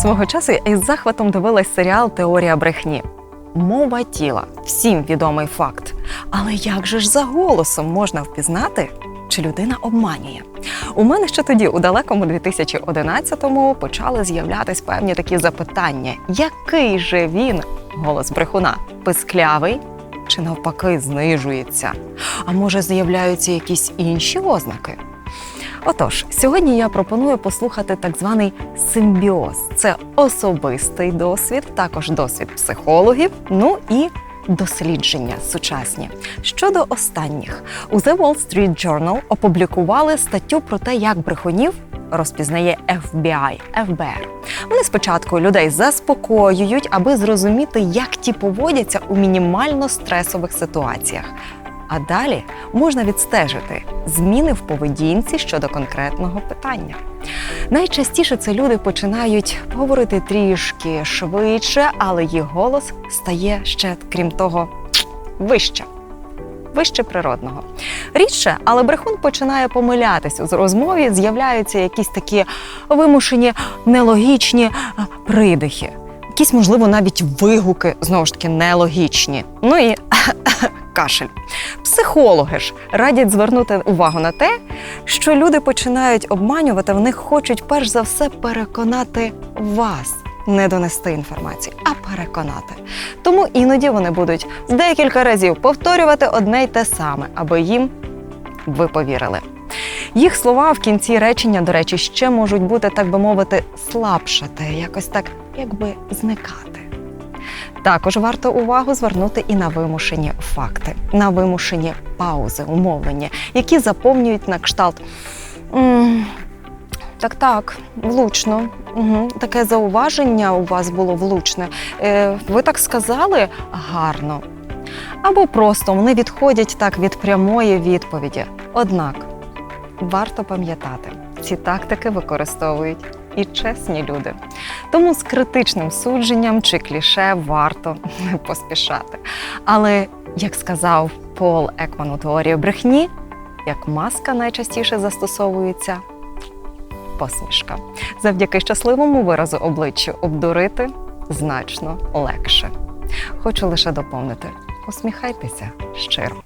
Свого часу із захватом дивилась серіал Теорія брехні. Мова тіла всім відомий факт. Але як же ж за голосом можна впізнати, чи людина обманює? У мене ще тоді, у далекому 2011-му, почали з'являтись певні такі запитання: який же він голос брехуна? Писклявий чи навпаки знижується? А може з'являються якісь інші ознаки? Отож, сьогодні я пропоную послухати так званий симбіоз. Це особистий досвід, також досвід психологів, ну і дослідження сучасні. Щодо останніх, у The Wall Street Journal опублікували статтю про те, як брехунів розпізнає FBI, ФБР. Вони спочатку людей заспокоюють, аби зрозуміти, як ті поводяться у мінімально стресових ситуаціях. А далі можна відстежити зміни в поведінці щодо конкретного питання. Найчастіше це люди починають говорити трішки швидше, але їх голос стає ще, крім того, вище. Вище природного. Рідше, але брехун починає помилятися з розмові, з'являються якісь такі вимушені, нелогічні придихи, якісь, можливо, навіть вигуки, знову ж таки, нелогічні. Ну і кашель. Психологи ж радять звернути увагу на те, що люди починають обманювати, в них хочуть перш за все переконати вас. Не донести інформацію, а переконати. Тому іноді вони будуть декілька разів повторювати одне й те саме, аби їм ви повірили. Їх слова в кінці речення, до речі, ще можуть бути, так би мовити, слабшати, якось так, якби зникати. Також варто увагу звернути і на вимушені факти, на вимушені паузи, умовлення, які заповнюють на кшталт. «М, Так, так, влучно. Угу. Таке зауваження у вас було влучне. Е, ви так сказали гарно. Або просто вони відходять так від прямої відповіді. Однак варто пам'ятати, ці тактики використовують і чесні люди. Тому з критичним судженням чи кліше варто не поспішати. Але, як сказав Пол Екман у теорії брехні, як маска найчастіше застосовується посмішка. Завдяки щасливому виразу обличчя обдурити значно легше. Хочу лише доповнити: усміхайтеся щиро.